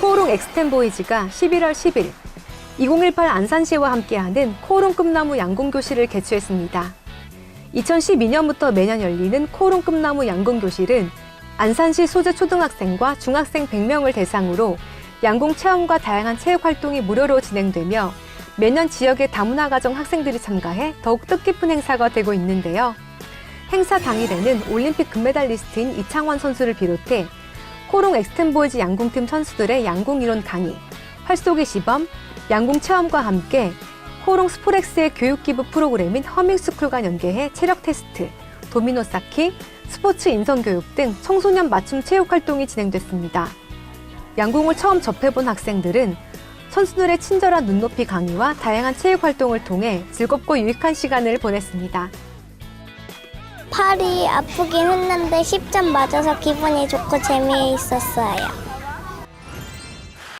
코오롱 엑스텐 보이즈가 11월 10일 2018 안산시와 함께하는 코오롱 꿈나무 양궁교실을 개최했습니다. 2012년부터 매년 열리는 코오롱 꿈나무 양궁교실은 안산시 소재 초등학생과 중학생 100명을 대상으로 양궁 체험과 다양한 체육 활동이 무료로 진행되며 매년 지역의 다문화 가정 학생들이 참가해 더욱 뜻깊은 행사가 되고 있는데요. 행사 당일에는 올림픽 금메달리스트인 이창원 선수를 비롯해 코롱 엑스텐보이즈 양궁팀 선수들의 양궁 이론 강의, 활쏘기 시범, 양궁 체험과 함께 코롱 스포렉스의 교육 기부 프로그램인 허밍스쿨과 연계해 체력 테스트, 도미노 쌓기, 스포츠 인성 교육 등 청소년 맞춤 체육 활동이 진행됐습니다. 양궁을 처음 접해본 학생들은 선수들의 친절한 눈높이 강의와 다양한 체육 활동을 통해 즐겁고 유익한 시간을 보냈습니다. 팔이 아프긴 했는데 10점 맞아서 기분이 좋고 재미있었어요.